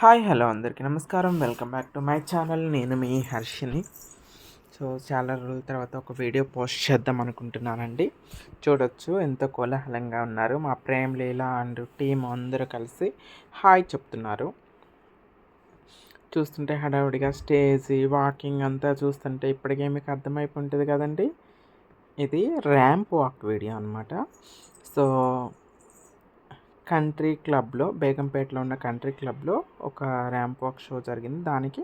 Hi hello అందరికీ నమస్కారం. Welcome back to my channel. నేను మీ హర్షిని. సో చాలా రోజుల తర్వాత ఒక వీడియో పోస్ట్ చేద్దాం అనుకుంటున్నానండి. చూడొచ్చు ఎంతో కోలాహలంగా ఉన్నారు. మా ప్రేమ్ లీలా అండ్ టీం అందరూ కలిసి హాయ్ చెప్తున్నారు. చూస్తుంటే హడావుడిగా స్టేజ్ వాకింగ్ అంతా చూస్తుంటే ఇప్పటికే మీకు అర్థమైపోయి ఉంటుంది కదండి. ఇది ర్యాంప్ వాక్ వీడియో అనమాట సో కంట్రీ క్లబ్లో బేగంపేటలో ఉన్న కంట్రీ క్లబ్లో ఒక ర్యాంప్ వాక్ షో జరిగింది. దానికి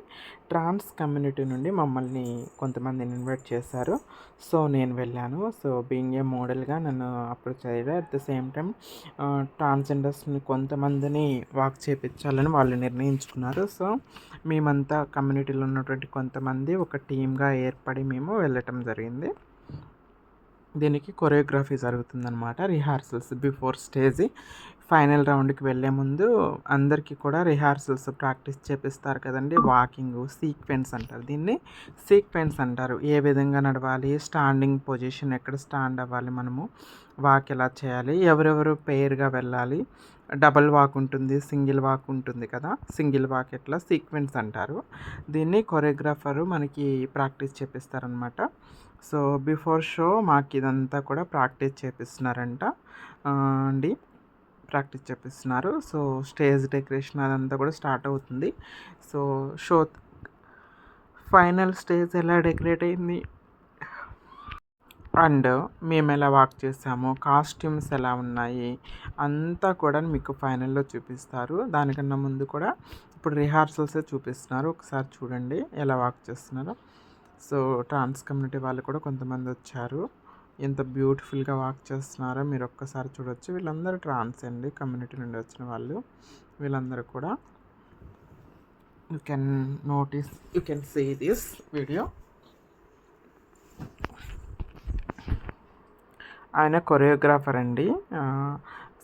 ట్రాన్స్ కమ్యూనిటీ నుండి మమ్మల్ని కొంతమందిని ఇన్వైట్ చేశారు. సో నేను వెళ్ళాను. సో బీయింగ్ ఏ మోడల్గా నన్ను అప్రోచ్ అయ్యారు. అట్ ద సేమ్ టైం ట్రాన్స్జెండర్స్ని కొంతమందిని వాక్ చేయించాలని వాళ్ళు నిర్ణయించుకున్నారు. సో మేమంతా కమ్యూనిటీలో ఉన్నటువంటి కొంతమంది ఒక టీమ్గా ఏర్పడి మేము వెళ్ళటం జరిగింది. దీనికి కొరియోగ్రఫీ జరుగుతుందన్నమాట. Rehearsals before stage. ఫైనల్ రౌండ్కి వెళ్ళే ముందు అందరికీ కూడా రిహార్సల్స్ ప్రాక్టీస్ చేపిస్తారు కదండి. వాకింగ్ సీక్వెన్స్ అంటారు. దీన్ని సీక్వెన్స్ అంటారు. ఏ విధంగా నడవాలి స్టాండింగ్ పొజిషన్ ఎక్కడ స్టాండ్ అవ్వాలి మనము వాక్ ఎలా చేయాలి ఎవరెవరు పేర్గా వెళ్ళాలి డబల్ వాక్ ఉంటుంది సింగిల్ వాక్ ఉంటుంది కదా సింగిల్ వాక్ ఎట్లా సీక్వెన్స్ అంటారు. దీన్ని కొరియోగ్రాఫరు మనకి ప్రాక్టీస్ చేపిస్తారనమాట. సో బిఫోర్ షో మాకు ఇదంతా కూడా ప్రాక్టీస్ చేపిస్తున్నారంట. అండి ప్రాక్టీస్ చేపిస్తున్నారు. సో స్టేజ్ డెకరేషన్ అదంతా కూడా స్టార్ట్ అవుతుంది. సో షో ఫైనల్ స్టేజ్ ఎలా డెకరేట్ అయింది? అండ్ మేము ఎలా వాక్ చేసాము? కాస్ట్యూమ్స్ ఎలా ఉన్నాయి? అంతా కూడా మీకు ఫైనల్లో చూపిస్తారు. దానికన్నా ముందు కూడా ఇప్పుడు రిహార్సల్స్ చూపిస్తున్నారు. ఒకసారి చూడండి ఎలా వాక్ చేస్తున్నారో. సో ట్రాన్స్ కమ్యూనిటీ వాళ్ళు కూడా కొంతమంది వచ్చారు. ఎంత బ్యూటిఫుల్గా వాక్ చేస్తున్నారో మీరు ఒక్కసారి చూడొచ్చు. వీళ్ళందరూ ట్రాన్స్ అండి. కమ్యూనిటీ నుండి వచ్చిన వాళ్ళు. వీళ్ళందరూ కూడా. You can notice you can see this video ఆయన కొరియోగ్రాఫర్ అండి.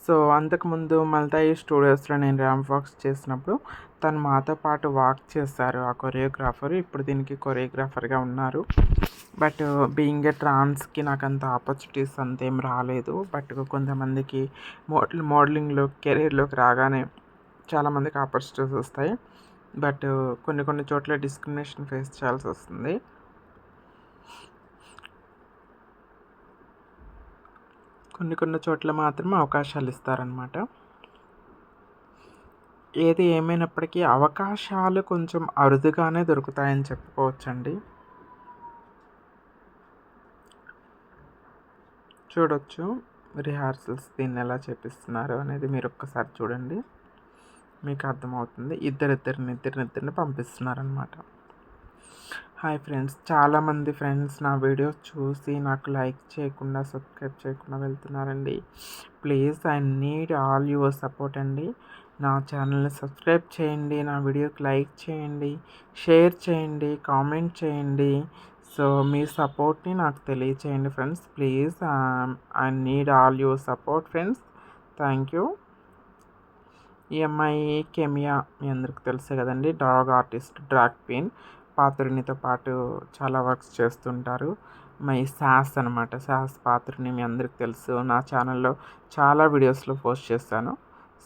సో అంతకుముందు మల్తాయి స్టూడియోస్లో నేను ర్యాంప్ వాక్స్ చేసినప్పుడు తను మాతో పాటు వాక్ చేశారు ఆ కొరియోగ్రాఫర్ ఇప్పుడు దీనికి కొరియోగ్రాఫర్గా ఉన్నారు. బట్ బీయింగ్ ఏ ట్రాన్స్కి నాకు అంత ఆపర్చునిటీస్ అంతేం రాలేదు. బట్ కొంతమందికి మోడల్ మోడలింగ్లో కెరీర్లోకి రాగానే చాలామందికి ఆపర్చునిటీస్ వస్తాయి. బట్ కొన్ని కొన్ని చోట్ల డిస్క్రిమినేషన్ ఫేస్ చేయాల్సి వస్తుంది. కొన్ని కొన్ని చోట్ల మాత్రం అవకాశాలు ఇస్తారనమాట ఏది ఏమైనప్పటికీ అవకాశాలు కొంచెం అరుదుగానే దొరుకుతాయని చెప్పుకోవచ్చండి. చూడొచ్చు రిహార్సల్స్ దీన్ని ఎలా చేపిస్తున్నారు అనేది మీరు ఒక్కసారి చూడండి. మీకు అర్థమవుతుంది. ఇద్దరిద్దరిని ఇద్దరిని పంపిస్తున్నారనమాట హాయ్ ఫ్రెండ్స్. చాలామంది ఫ్రెండ్స్ నా వీడియోస్ చూసి నాకు లైక్ చేయకుండా సబ్స్క్రైబ్ చేయకుండా వెళ్తున్నారండి. Please I need all your support అండి. నా ఛానల్ని సబ్స్క్రైబ్ చేయండి నా వీడియోకి లైక్ చేయండి షేర్ చేయండి కామెంట్ చేయండి. సో మీ సపోర్ట్ని నాకు తెలియచేయండి friends. Please I need all your support friends thank you ఈ అమ్మాయి కెమియా మీ అందరికి తెలుసే కదండి. డాగ్ ఆర్టిస్ట్ డ్రాక్ క్వీన్ పాత్రునితో పాటు చాలా వర్క్స్ చేస్తుంటారు. మై సాస్ అనమాట సాస్ పాత్రుని మీ అందరికి తెలుసు. నా ఛానల్లో చాలా వీడియోస్లో పోస్ట్ చేస్తాను.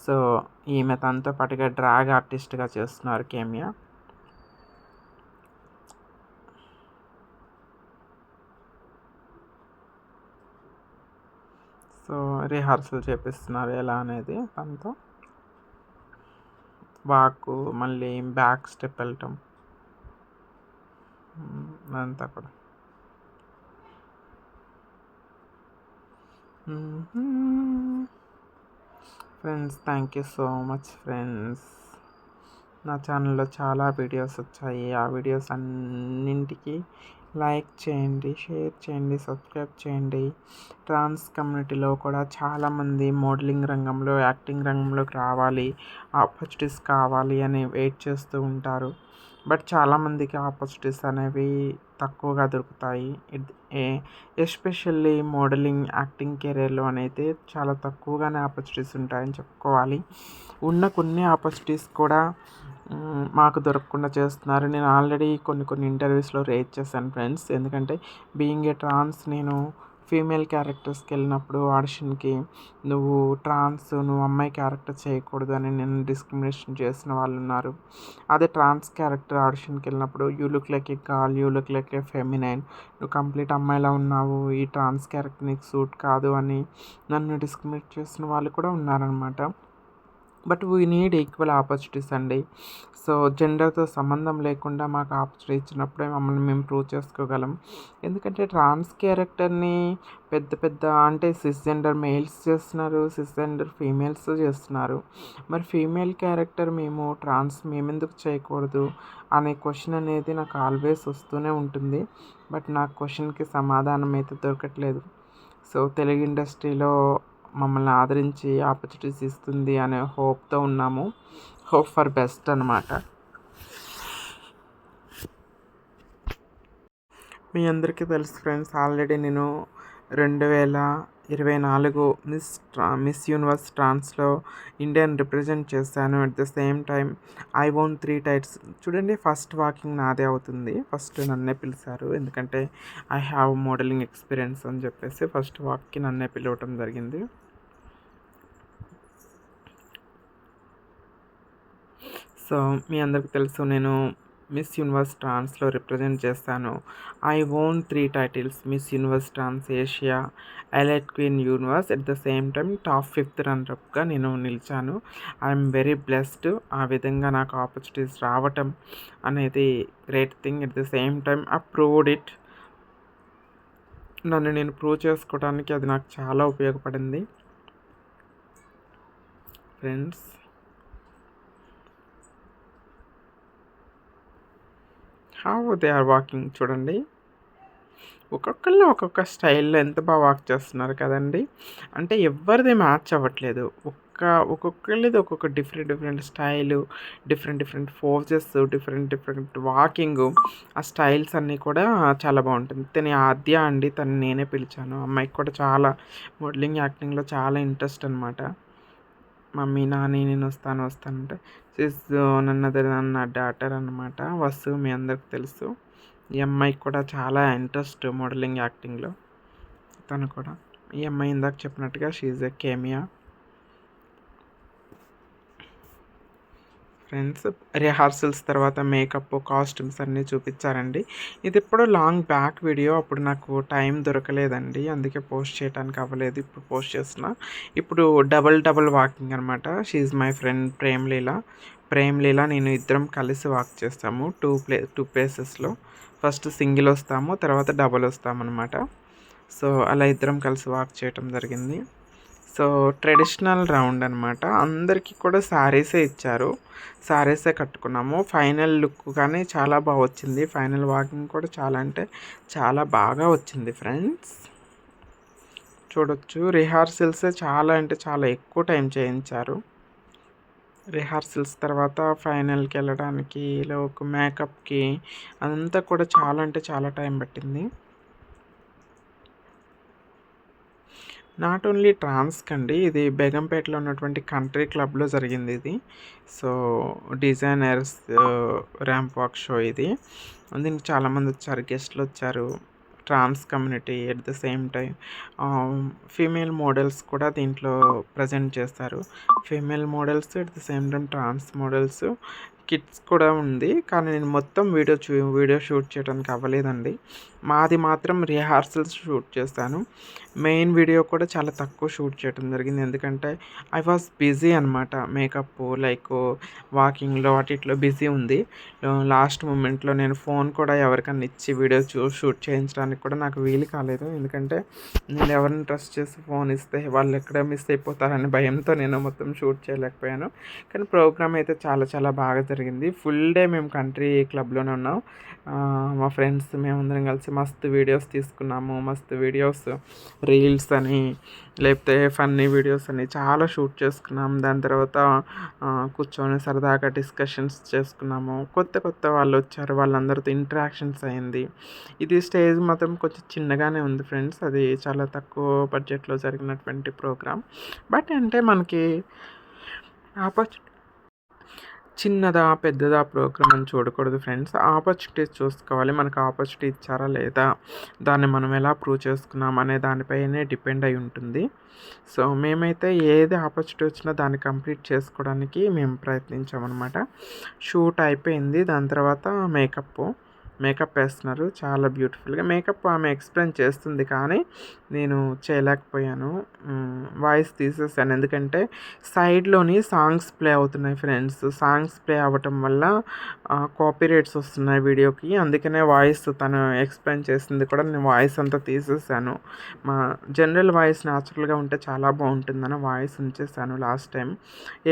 సో ఈమె తనతో పాటుగా డ్రాగ్ ఆర్టిస్ట్గా చేస్తున్నారు కేమియా. సో రిహార్సల్ చేపిస్తున్నారు ఎలా అనేది తనతో. వాక్ మళ్ళీ బ్యాక్ స్టెప్ వెళ్ళటం. అంతా కూడా. Friends thank you so much friends. నా ఛానల్లో చాలా వీడియోస్ వచ్చాయి. ఆ వీడియోస్ అన్నింటికి లైక్ చేయండి షేర్ చేయండి సబ్స్క్రైబ్ చేయండి. ట్రాన్స్ కమ్యూనిటీలో కూడా చాలామంది మోడలింగ్ రంగంలో యాక్టింగ్ రంగంలోకి రావాలి. ఆపర్చునిటీస్ కావాలి అని వెయిట్ చేస్తూ ఉంటారు. బట్ చాలామందికి ఆపర్చునిటీస్ అనేవి తక్కువగా దొరుకుతాయి. ఎస్పెషల్లీ మోడలింగ్ యాక్టింగ్ కెరీర్లో అనేది చాలా తక్కువగానే ఆపర్చునిటీస్ ఉంటాయని చెప్పుకోవాలి. ఉన్న కొన్ని ఆపర్చునిటీస్ కూడా మాకు దొరకకుండా చేస్తున్నారు. నేను ఆల్రెడీ కొన్ని కొన్ని ఇంటర్వ్యూస్లో రేట్ చేశాను ఫ్రెండ్స్. ఎందుకంటే బీయింగ్ ఏ ట్రాన్స్ నేను ఫీమేల్ క్యారెక్టర్స్కి వెళ్ళినప్పుడు ఆడిషన్కి నువ్వు ట్రాన్స్ నువ్వు అమ్మాయి క్యారెక్టర్ చేయకూడదు అని నేను డిస్క్రిమినేషన్ చేసిన వాళ్ళు ఉన్నారు అదే ట్రాన్స్ క్యారెక్టర్ ఆడిషన్కి వెళ్ళినప్పుడు you look like a gal you look like a feminine నువ్వు కంప్లీట్ అమ్మాయిలా ఉన్నావు ఈ ట్రాన్స్ క్యారెక్టర్ నీకు సూట్ కాదు అని నన్ను డిస్క్రిమినేట్ చేసిన వాళ్ళు కూడా ఉన్నారనమాట but we need equal opportunities అండి. సో జెండర్తో సంబంధం లేకుండా మాకు ఆపర్చునిటీ ఇచ్చినప్పుడే మమ్మల్ని మేము ప్రూవ్ చేసుకోగలం. ఎందుకంటే ట్రాన్స్ క్యారెక్టర్ని పెద్ద పెద్ద అంటే సిస్ జెండర్ మేల్స్ చేస్తున్నారు సిస్ జెండర్ ఫీమేల్స్ చేస్తున్నారు. మరి ఫీమేల్ క్యారెక్టర్ మేము ట్రాన్స్ మేము ఎందుకు చేయకూడదు అనే క్వశ్చన్ అనేది నాకు ఆల్వేస్ వస్తూనే ఉంటుంది. బట్ నాకు క్వశ్చన్కి సమాధానం అయితే దొరకట్లేదు. సో తెలుగు ఇండస్ట్రీలో మమ్మల్ని ఆదరించి ఆపర్చునిటీస్ ఇస్తుంది అనే హోప్తో ఉన్నాము. హోప్ ఫర్ బెస్ట్ అనమాట మీ అందరికీ తెలుసు ఫ్రెండ్స్ ఆల్రెడీ నేను రెండు వేల ఇరవై నాలుగు మిస్ ట్రా మిస్ యూనివర్స్ ట్రాన్స్లో ఇండియాని రిప్రజెంట్ చేశాను at the same time I won three titles. చూడండి ఫస్ట్ వాకింగ్ నాదే అవుతుంది. ఫస్ట్ నన్నే పిలిచారు. ఎందుకంటే ఐ హ్యావ్ మోడలింగ్ ఎక్స్పీరియన్స్ అని చెప్పేసి ఫస్ట్ వాక్కి నన్నే పిలవటం జరిగింది. సో మీ అందరికి తెలుసు నేను మిస్ యూనివర్స్ ట్రాన్స్లో రిప్రజెంట్ చేస్తాను. I own three titles miss universe trans Asia elite queen universe. At the same time top fifth రన్నర్అప్గా నేను నిలిచాను. I'm very blessed. ఆ విధంగా నాకు ఆపర్చునిటీస్ రావటం అనేది great thing. At the same time approved it. నన్ను నేను ప్రూవ్ చేసుకోవడానికి అది నాకు చాలా ఉపయోగపడింది. Friends how they are walking చూడండి. ఒక్కొక్కళ్ళు ఒక్కొక్క స్టైల్లో ఎంత బాగా వాక్ చేస్తున్నారు కదండి. అంటే ఎవరిది మ్యాచ్ అవ్వట్లేదు. ఒక్క ఒక్కొక్కళ్ళది ఒక్కొక్క different different style different different poses different different walking ఆ స్టైల్స్ అన్నీ కూడా చాలా బాగుంటుంది. తను ఆద్య అండి. తను నేనే పిలిచాను. అమ్మాయికి కూడా చాలా మోడలింగ్ యాక్టింగ్లో చాలా ఇంట్రెస్ట్ అనమాట మమ్మీ నాని నేను వస్తాను వస్తానంటే సిస్ నన్నది నన్న డాటర్ అనమాట వసు మీ అందరికి తెలుసు. ఈ అమ్మాయికి కూడా చాలా ఇంట్రెస్ట్ మోడలింగ్ యాక్టింగ్లో తను కూడా. ఈ అమ్మాయి ఇందాక చెప్పినట్టుగా షీజ్ ఎ కేమియా ఫ్రెండ్స్. రిహార్సల్స్ తర్వాత మేకప్ కాస్ట్యూమ్స్ అన్నీ చూపించారండి ఇది ఇప్పుడు లాంగ్ బ్యాక్ వీడియో అప్పుడు నాకు టైం దొరకలేదండి. అందుకే పోస్ట్ చేయడానికి అవ్వలేదు. ఇప్పుడు పోస్ట్ చేసిన ఇప్పుడు డబల్ డబల్ వాకింగ్ అనమాట she's my friend Premleela Premleela నేను ఇద్దరం కలిసి వాక్ చేస్తాము టూ ప్లే టూ ప్లేసెస్లో. ఫస్ట్ సింగిల్ వస్తాము తర్వాత డబల్ వస్తామన్నమాట. సో అలా ఇద్దరం కలిసి వాక్ చేయటం జరిగింది. సో ట్రెడిషనల్ రౌండ్ అనమాట అందరికీ కూడా శారీసే ఇచ్చారు. శారీసే కట్టుకున్నాము. ఫైనల్ లుక్ కానీ చాలా బాగా వచ్చింది. ఫైనల్ వాకింగ్ కూడా చాలా అంటే చాలా బాగా వచ్చింది ఫ్రెండ్స్. చూడొచ్చు. రిహార్సల్సే చాలా అంటే చాలా ఎక్కువ టైం చేయించారు. రిహార్సల్స్ తర్వాత ఫైనల్కి వెళ్ళడానికి ఇలా ఒక మేకప్కి అదంతా కూడా చాలా అంటే చాలా టైం పట్టింది. నాట్ ఓన్లీ ట్రాన్స్క్ అండి ఇది బేగంపేటలో ఉన్నటువంటి కంట్రీ క్లబ్లో జరిగింది ఇది. So designers ramp walk show ఇది. దీనికి చాలామంది వచ్చారు గెస్ట్లు వచ్చారు trans community at the same time female models కూడా దీంట్లో ప్రజెంట్ చేస్తారు. Female models at the same time trans models. Kits కూడా ఉంది. కానీ నేను మొత్తం వీడియో చూ వీడియో షూట్ చేయడానికి అవ్వలేదండి. మాది మాత్రం రిహార్సల్స్ షూట్ చేస్తాను మెయిన్ వీడియో కూడా చాలా తక్కువ షూట్ చేయడం జరిగింది. ఎందుకంటే ఐ వాజ్ బిజీ అనమాట మేకప్ లైక్ వాకింగ్లో వాటిట్లో బిజీ ఉంది. లాస్ట్ మూమెంట్లో నేను ఫోన్ కూడా ఎవరికన్నా ఇచ్చి వీడియో చూ షూట్ చేయించడానికి కూడా నాకు వీలు కాలేదు. ఎందుకంటే నేను ఎవరిని ట్రస్ట్ చేసి ఫోన్ ఇస్తే వాళ్ళు ఎక్కడ మిస్ అయిపోతారని భయంతో నేను మొత్తం షూట్ చేయలేకపోయాను. కానీ ప్రోగ్రామ్ అయితే చాలా చాలా బాగా జరిగింది. జరిగింది. ఫుల్ డే మేము కంట్రీ క్లబ్లోనే ఉన్నాం. మా ఫ్రెండ్స్ మేమందరం కలిసి మస్తు వీడియోస్ తీసుకున్నాము. మస్తు వీడియోస్ రీల్స్ అని లేకపోతే ఫన్నీ వీడియోస్ అని చాలా షూట్ చేసుకున్నాం. దాని తర్వాత కూర్చొని సరదాగా డిస్కషన్స్ చేసుకున్నాము. కొత్త కొత్త వాళ్ళు వచ్చారు. వాళ్ళందరితో ఇంటరాక్షన్స్ అయింది. ఇది స్టేజ్ మాత్రం కొంచెం చిన్నగానే ఉంది ఫ్రెండ్స్ అది చాలా తక్కువ బడ్జెట్లో జరిగినటువంటి ప్రోగ్రామ్ బట్ అంటే మనకి ఆపర్చు చిన్నదా పెద్దదా ప్రోగ్రామ్ అని చూడకూడదు ఫ్రెండ్స్. ఆపర్చునిటీస్ చూసుకోవాలి. మనకు ఆపర్చునిటీ ఇచ్చారా లేదా దాన్ని మనం ఎలా ప్రూవ్ చేసుకున్నాం అనే దానిపైనే డిపెండ్ అయి ఉంటుంది. సో మేమైతే ఏది ఆపర్చునిటీ వచ్చినా దాన్ని కంప్లీట్ చేసుకోవడానికి మేము ప్రయత్నించామన్నమాట. షూట్ అయిపోయింది. దాని తర్వాత మేకప్ మేకప్ వేస్తున్నారు. చాలా బ్యూటిఫుల్గా. మేకప్ ఆమె ఎక్స్ప్లెయిన్ చేస్తుంది కానీ నేను చేయలేకపోయాను. వాయిస్ తీసేసాను. ఎందుకంటే సైడ్లోని సాంగ్స్ ప్లే అవుతున్నాయి ఫ్రెండ్స్. సాంగ్స్ ప్లే అవ్వటం వల్ల కాపీరైట్స్ వస్తున్నాయి వీడియోకి. అందుకనే వాయిస్ తను ఎక్స్ప్లెయిన్ చేసింది కూడా నేను వాయిస్ అంతా తీసేసాను. మా జనరల్ వాయిస్ న్యాచురల్గా ఉంటే చాలా బాగుంటుందని వాయిస్ ఉంచేసాను లాస్ట్ టైం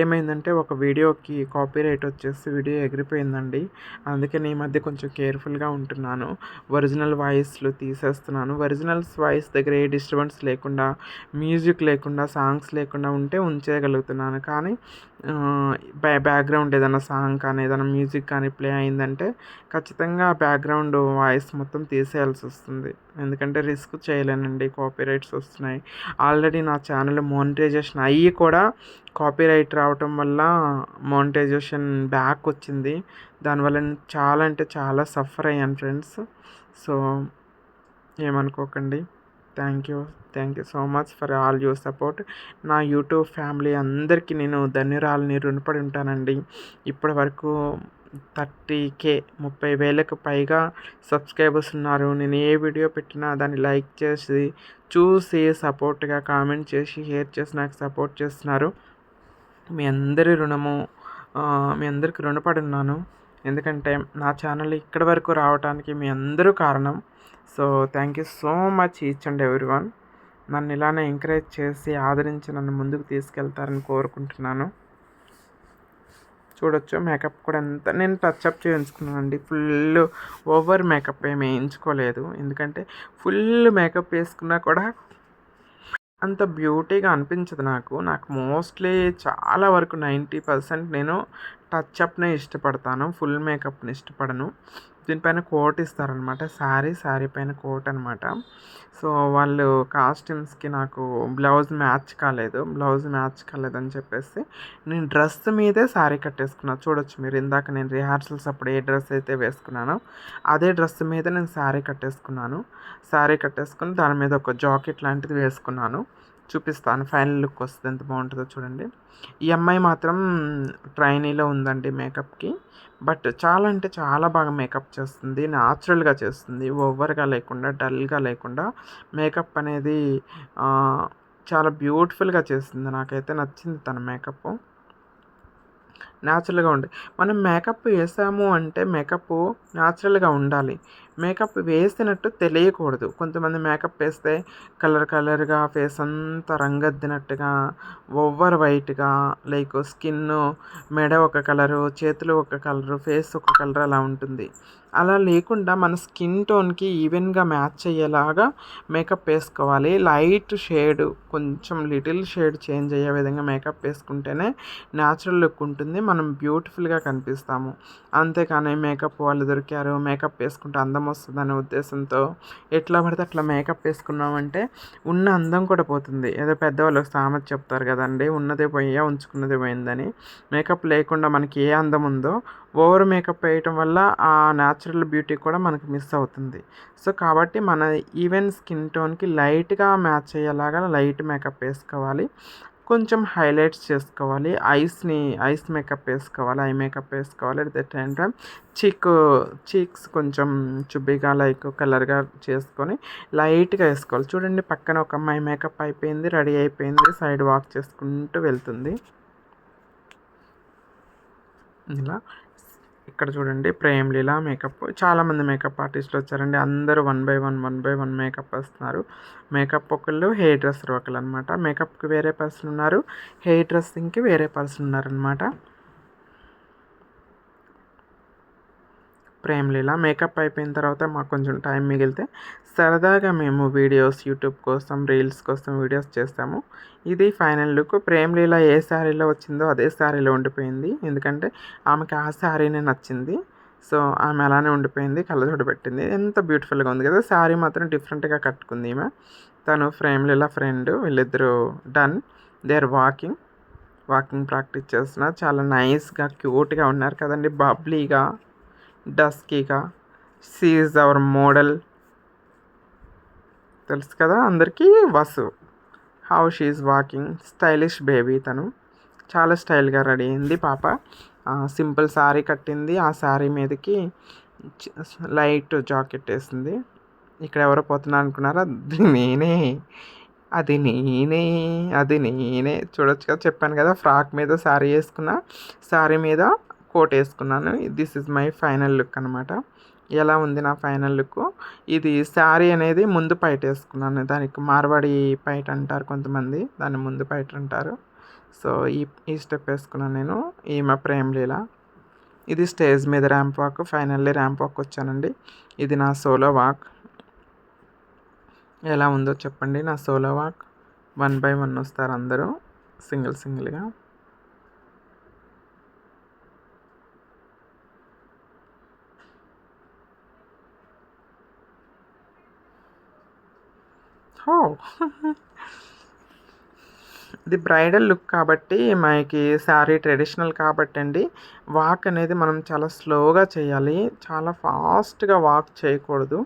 ఏమైందంటే ఒక వీడియోకి కాపీరైట్ వచ్చేసి వీడియో ఎగిరిపోయిందండి. అందుకని ఈ మధ్య కొంచెం కేర్ఫుల్గా ఉంటున్నాను. ఒరిజినల్ వాయిస్లు తీసేస్తున్నాను. ఒరిజినల్స్ వాయిస్ దగ్గర ఏ డిస్టర్బెన్స్ లేకుండా మ్యూజిక్ లేకుండా సాంగ్స్ లేకుండా ఉంటే ఉంచగలుగుతున్నాను కానీ బ్యా బ్యాక్గ్రౌండ్ ఏదైనా సాంగ్ కానీ ఏదైనా మ్యూజిక్ కానీ ప్లే అయిందంటే ఖచ్చితంగా బ్యాక్గ్రౌండ్ వాయిస్ మొత్తం తీసేయాల్సి వస్తుంది. ఎందుకంటే రిస్క్ చేయలేనండి కాపీరైట్స్ వస్తున్నాయి. ఆల్రెడీ నా ఛానల్ మోనిటైజేషన్ అయ్యి కూడా కాపీరైట్ రావటం వల్ల మోనిటైజేషన్ బ్యాక్ వచ్చింది. దానివల్ల చాలా అంటే చాలా సఫర్ అయ్యాను ఫ్రెండ్స్. సో ఏమనుకోకండి. Thank you thank you so much for all your support నా యూట్యూబ్ ఫ్యామిలీ అందరికీ నేను ధన్యురాలని రుణపడి ఉంటానండి. ఇప్పటి వరకు థర్టీ కే ముప్పై వేలకు పైగా సబ్స్క్రైబర్స్ ఉన్నారు. నేను ఏ వీడియో పెట్టినా దాన్ని లైక్ చేసి చూసి సపోర్ట్గా కామెంట్ చేసి షేర్ చేసి నాకు సపోర్ట్ చేస్తున్నారు. మీ అందరి రుణము మీ అందరికి రుణపడి ఉన్నాను. ఎందుకంటే నా ఛానల్ ఇక్కడి వరకు రావడానికి మీ అందరూ కారణం. So thank you so much each and every one నన్ను ఇలానే ఎంకరేజ్ చేసి ఆదరించి నన్ను ముందుకు తీసుకెళ్తారని కోరుకుంటున్నాను. చూడొచ్చు మేకప్ కూడా ఎంత నేను టచ్అప్ చేయించుకున్నానండి. ఫుల్ ఓవర్ మేకప్ ఏమి వేయించుకోలేదు. ఎందుకంటే ఫుల్ మేకప్ వేసుకున్నా కూడా అంత బ్యూటీగా అనిపించదు నాకు. నాకు మోస్ట్లీ చాలా వరకు నైంటీ పర్సెంట్ నేను టచ్అప్నే ఇష్టపడతాను ఫుల్ మేకప్ని ఇష్టపడను. దీనిపైన కోట్ ఇస్తారనమాట శారీ శారీ పైన కోట్ అనమాట. సో వాళ్ళు కాస్ట్యూమ్స్కి నాకు బ్లౌజ్ మ్యాచ్ కాలేదు బ్లౌజ్ మ్యాచ్ కాలేదని చెప్పేసి నేను డ్రెస్ మీదే శారీ కట్టేసుకున్నా. చూడొచ్చు మీరు ఇందాక నేను రిహార్సల్స్ అప్పుడు ఏ డ్రెస్ అయితే వేసుకున్నానో అదే డ్రెస్ మీద నేను శారీ కట్టేసుకున్నాను. శారీ కట్టేసుకుని దాని మీద ఒక జాకెట్ లాంటిది వేసుకున్నాను. చూపిస్తాను. ఫైనల్ లుక్ వస్తుంది ఎంత బాగుంటుందో చూడండి. ఈ అమ్మాయి మాత్రం ట్రైనీలో ఉందండి మేకప్కి. బట్ చాలా అంటే చాలా బాగా మేకప్ చేస్తుంది. న్యాచురల్గా చేస్తుంది. ఓవర్గా లేకుండా డల్గా లేకుండా మేకప్ అనేది చాలా బ్యూటిఫుల్గా చేస్తుంది. నాకైతే నచ్చింది తన మేకప్. న్యాచురల్గా ఉండే. మనం మేకప్ వేసాము అంటే మేకప్ న్యాచురల్గా ఉండాలి. మేకప్ వేసినట్టు తెలియకూడదు. కొంతమంది మేకప్ వేస్తే కలర్ కలర్గా ఫేస్ అంతా రంగద్దినట్టుగా ఓవర్ వైట్గా లైక్ స్కిన్ మెడ ఒక కలరు చేతులు ఒక కలరు ఫేస్ ఒక కలర్ అలా ఉంటుంది. అలా లేకుండా మన స్కిన్ టోన్కి ఈవెన్గా మ్యాచ్ అయ్యేలాగా మేకప్ వేసుకోవాలి. లైట్ షేడ్ కొంచెం లిటిల్ షేడ్ చేంజ్ అయ్యే విధంగా మేకప్ వేసుకుంటేనే న్యాచురల్ లుక్ ఉంటుంది. మనం బ్యూటిఫుల్గా కనిపిస్తాము. అంతేకాని మేకప్ వాళ్ళు దొరికారు మేకప్ వేసుకుంటే అందం వస్తుందనే ఉద్దేశంతో ఎట్లా పడితే అట్లా మేకప్ వేసుకున్నామంటే ఉన్న అందం కూడా పోతుంది. ఏదో పెద్దవాళ్ళు సామెత చెప్తారు కదండి ఉన్నదే పోయా ఉంచుకున్నదే పోయిందని. మేకప్ లేకుండా మనకి ఏ అందం ఉందో ఓవర్ మేకప్ వేయటం వల్ల ఆ న్యాచురల్ బ్యూటీ కూడా మనకు మిస్ అవుతుంది. సో కాబట్టి మన ఈవెన్ స్కిన్ టోన్కి లైట్గా మ్యాచ్ అయ్యేలాగా లైట్ మేకప్ వేసుకోవాలి. కొంచెం హైలైట్స్ చేసుకోవాలి. ఐస్ని ఐస్ మేకప్ వేసుకోవాలి ఐ మేకప్ వేసుకోవాలి at the time time cheek cheeks కొంచెం చుబ్బిగా లైక్ కలర్గా చేసుకొని లైట్గా వేసుకోవాలి. చూడండి పక్కన ఒక అమ్మాయి మేకప్ అయిపోయింది రెడీ అయిపోయింది సైడ్ వాక్ చేసుకుంటూ వెళ్తుంది. ఇలా. ఇక్కడ చూడండి ప్రేమ్ లీలా మేకప్. చాలామంది మేకప్ ఆర్టిస్టులు వచ్చారండి. అందరూ one by one one by one makeup వస్తున్నారు. మేకప్ ఒకళ్ళు హెయిర్ డ్రెస్సర్ ఒకళ్ళు అనమాట మేకప్కి వేరే పర్సన్ ఉన్నారు. హెయిర్ డ్రెస్సింగ్కి వేరే పర్సన్ ఉన్నారనమాట ప్రేమలీల మేకప్ అయిపోయిన తర్వాత మాకు కొంచెం టైం మిగిలితే సరదాగా మేము వీడియోస్ యూట్యూబ్ కోసం రీల్స్ కోసం వీడియోస్ చేస్తాము. ఇది ఫైనల్ లుక్. ప్రేమలీల ఏ శారీలో వచ్చిందో అదే శారీలో ఉండిపోయింది. ఎందుకంటే ఆమెకి ఆ శారీనే నచ్చింది. సో ఆమె అలానే ఉండిపోయింది కళ్ళజోడు పెట్టింది. ఎంత బ్యూటిఫుల్గా ఉంది కదా! శారీ మాత్రం డిఫరెంట్గా కట్టుకుంది ఈమె. తను ఫ్రేమ్లీల ఫ్రెండ్ వీళ్ళిద్దరూ done. They are walking. Walking practice చేస్తున్నారు. చాలా నైస్గా క్యూట్గా ఉన్నారు కదండి. బబ్లీగా. డస్కీగా సీజ్ అవర్ మోడల్ తెలుసు కదా? అందరికీ Vasu. How she's walking stylish baby తను. చాలా స్టైల్గా రెడీ అయింది పాప. సింపుల్ శారీ కట్టింది. ఆ శారీ మీదకి లైట్ జాకెట్ వేసింది. ఇక్కడ ఎవరో పోతున్నా అనుకున్నారా? అది నేనే. అది నేనే. అది నేనే. చూడొచ్చు కదా? చెప్పాను కదా ఫ్రాక్ మీద శారీ వేసుకున్నా. శారీ మీద కోట్ వేసుకున్నాను. This is my final look అనమాట ఎలా ఉంది నా ఫైనల్ లుక్ ఇది శారీ అనేది ముందు పైట వేసుకున్నాను. దానికి మార్వాడి పైట అంటారు కొంతమంది. దాన్ని ముందు పైట అంటారు. సో ఈ ఈ స్టెప్ వేసుకున్నాను నేను. ఈమె ప్రేమలీల ఇది స్టేజ్ మీద ramp walk finally ramp walk వచ్చానండి. ఇది నా సోలో వాక్ ఎలా ఉందో చెప్పండి. నా solo walk one by one వస్తారు అందరూ. సింగిల్ సింగిల్గా హో ఇది బ్రైడల్ లుక్ కాబట్టి మనకి శారీ ట్రెడిషనల్ కాబట్టి అండి వాక్ అనేది మనం చాలా స్లోగా చేయాలి. చాలా ఫాస్ట్గా వాక్ చేయకూడదు.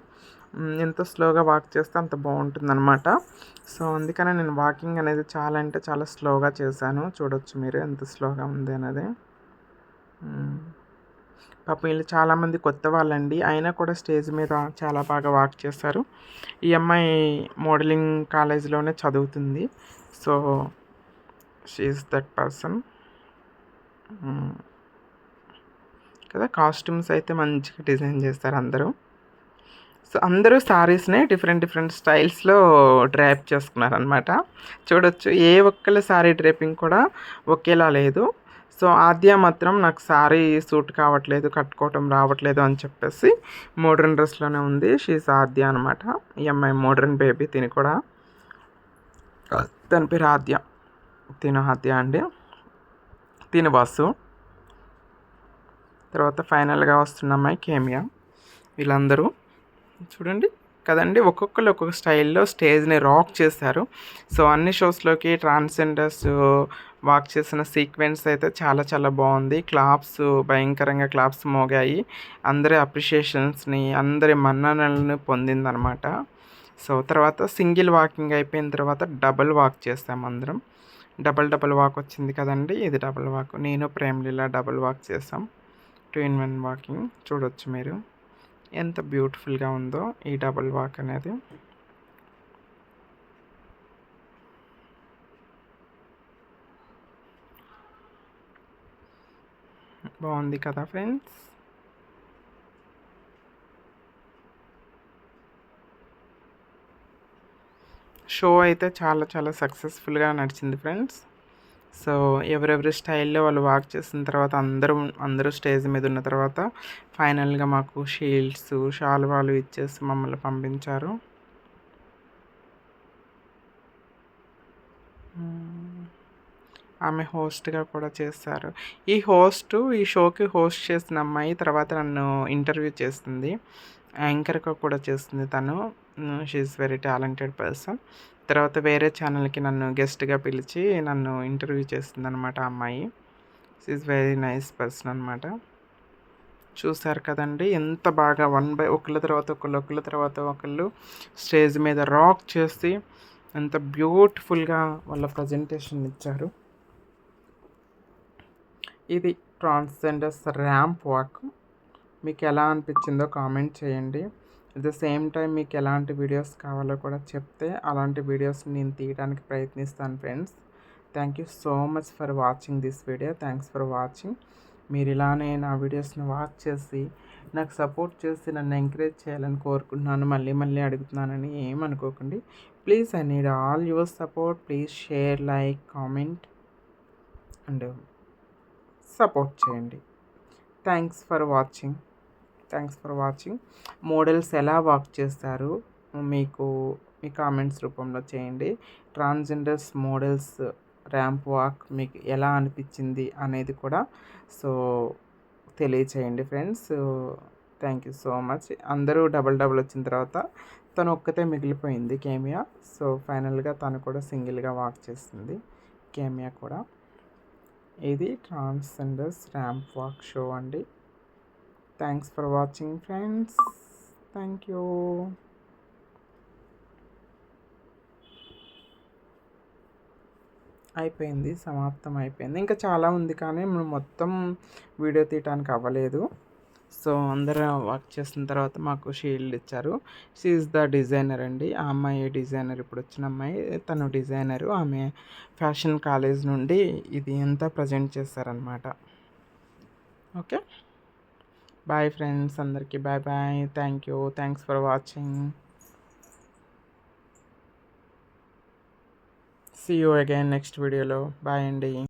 ఎంత స్లోగా వాక్ చేస్తే అంత బాగుంటుంది అనమాట సో అందుకనే నేను వాకింగ్ అనేది చాలా అంటే చాలా స్లోగా చేశాను. చూడొచ్చు మీరు ఎంత స్లోగా ఉంది అనేది. పాపం వీళ్ళు చాలామంది కొత్త వాళ్ళండి. అయినా కూడా స్టేజ్ మీద చాలా బాగా వాక్ చేస్తారు. ఈ అమ్మాయి మోడలింగ్ కాలేజీలోనే చదువుతుంది. సో షీఈస్ దట్ పర్సన్ కదా కాస్ట్యూమ్స్ అయితే మంచిగా డిజైన్ చేస్తారు అందరూ. సో అందరూ శారీస్నే డిఫరెంట్ డిఫరెంట్ స్టైల్స్లో డ్రైప్ చేసుకున్నారు అనమాట చూడొచ్చు ఏ ఒక్కళ్ళ శారీ డ్రైపింగ్ కూడా ఒకేలా లేదు. సో ఆద్య మాత్రం నాకు సారీ సూట్ కావట్లేదు కట్టుకోవటం రావట్లేదు అని చెప్పేసి మోడ్రన్ డ్రెస్లోనే ఉంది. షీస్ ఆద్య అనమాట ఈ అమ్మాయి బేబీ తిని కూడా. తన పేరు ఆద్య. తిను ఆద్య అండి. తిను బస్సు తర్వాత ఫైనల్గా వస్తున్న అమ్మాయి కేమియా. వీళ్ళందరూ చూడండి కదండి ఒక్కొక్కరు ఒక్కొక్క స్టైల్లో స్టేజ్ని రాక్ చేశారు. సో అన్ని షోస్లోకి ట్రాన్స్జెండర్స్ వాక్ చేసిన సీక్వెన్స్ అయితే చాలా చాలా బాగుంది. క్లాప్స్ భయంకరంగా క్లాప్స్ మోగాయి. అందరి అప్రిషియేషన్స్ని అందరి మన్ననలను పొందిందనమాట సో తర్వాత సింగిల్ వాకింగ్ అయిపోయిన తర్వాత డబుల్ వాక్ చేస్తాం అందరం. డబల్ డబల్ వాక్ వచ్చింది కదండి ఇది డబల్ వాక్ నేను ప్రేమ్లీలా డబల్ వాక్ చేసాం టూ ఇన్ వన్ వాకింగ్ చూడొచ్చు మీరు. ఎంత బ్యూటిఫుల్గా ఉందో ఈ డబల్ వాక్ అనేది. బాగుంది కదా ఫ్రెండ్స్? షో అయితే చాలా చాలా సక్సెస్ఫుల్గా నడిచింది ఫ్రెండ్స్. సో ఎవరెవరి స్టైల్లో వాళ్ళు వాక్ చేసిన తర్వాత అందరూ అందరూ స్టేజ్ మీద ఉన్న తర్వాత ఫైనల్గా మాకు షీల్డ్స్ షాల్వాలు ఇచ్చేసి మమ్మల్ని పంపించారు. ఆమె హోస్ట్గా కూడా చేస్తారు ఈ హోస్ట్ ఈ షోకి హోస్ట్ చేసిన అమ్మాయి తర్వాత నన్ను ఇంటర్వ్యూ చేస్తుంది. యాంకర్గా కూడా చేస్తుంది తను. షీఈస్ వెరీ టాలెంటెడ్ పర్సన్ తర్వాత వేరే ఛానల్కి నన్ను గెస్ట్గా పిలిచి నన్ను ఇంటర్వ్యూ చేస్తుంది అనమాట అమ్మాయి. షీఈస్ వెరీ నైస్ పర్సన్ అనమాట చూశారు కదండి ఎంత బాగా వన్ బై ఒకళ్ళ తర్వాత ఒకళ్ళు ఒకళ్ళ తర్వాత ఒకళ్ళు స్టేజ్ మీద రాక్ చేసి ఎంత బ్యూటిఫుల్గా వాళ్ళ ప్రజెంటేషన్ ఇచ్చారు. ఇది ట్రాన్స్జెండర్స్ ర్యాంప్ వాక్. మీకు ఎలా అనిపించిందో కామెంట్ చేయండి. అట్ ద సేమ్ టైం మీకు ఎలాంటి వీడియోస్ కావాలో కూడా చెప్తే అలాంటి వీడియోస్ నేను తీయడానికి ప్రయత్నిస్తాను friends. Thank you so much for watching this video. Thanks for watching. మీరు ఇలానే నా వీడియోస్ని వాచ్ చేసి నాకు సపోర్ట్ చేసి నన్ను ఎంకరేజ్ చేయాలని కోరుకుంటున్నాను మళ్ళీ మళ్ళీ అడుగుతున్నానని ఏమనుకోకండి please I need all your support. Please share like comment and support చేయండి. Thanks for watching. Thanks for watching. Models ఎలా వాక్ చేస్తారు మీకు మీ కామెంట్స్ రూపంలో చేయండి. ట్రాన్స్జెండర్స్ మోడల్స్ ర్యాంప్ వాక్ మీకు ఎలా అనిపించింది అనేది కూడా సో తెలియచేయండి friends. Thank you so much. అందరూ డబల్ డబల్ వచ్చిన తర్వాత తను ఒక్కతే మిగిలిపోయింది కేమియా. సో ఫైనల్గా తను కూడా సింగిల్గా వాక్ చేస్తుంది. కేమియా కూడా. ఇది ట్రాన్స్జెండర్స్ ర్యాంప్ వాక్ షో అండి. Thanks for watching friends thank you అయిపోయింది సమాప్తం అయిపోయింది. ఇంకా చాలా ఉంది కానీ మనం మొత్తం వీడియో తీయటానికి అవ్వలేదు. సో అందరూ వర్క్ చేసిన తర్వాత మాకు షీల్డ్ ఇచ్చారు. షీఈ్ ద డిజైనర్ అండి. ఆ అమ్మాయి డిజైనర్? ఇప్పుడు వచ్చిన అమ్మాయి. తను డిజైనరు. ఆమె ఫ్యాషన్ కాలేజ్ నుండి ఇది అంతా ప్రజెంట్ చేస్తారనమాట ఓకే? బాయ్ ఫ్రెండ్స్ అందరికీ. Bye bye. Thank you. Thanks for watching. See you again next వీడియోలో బాయ్ అండి.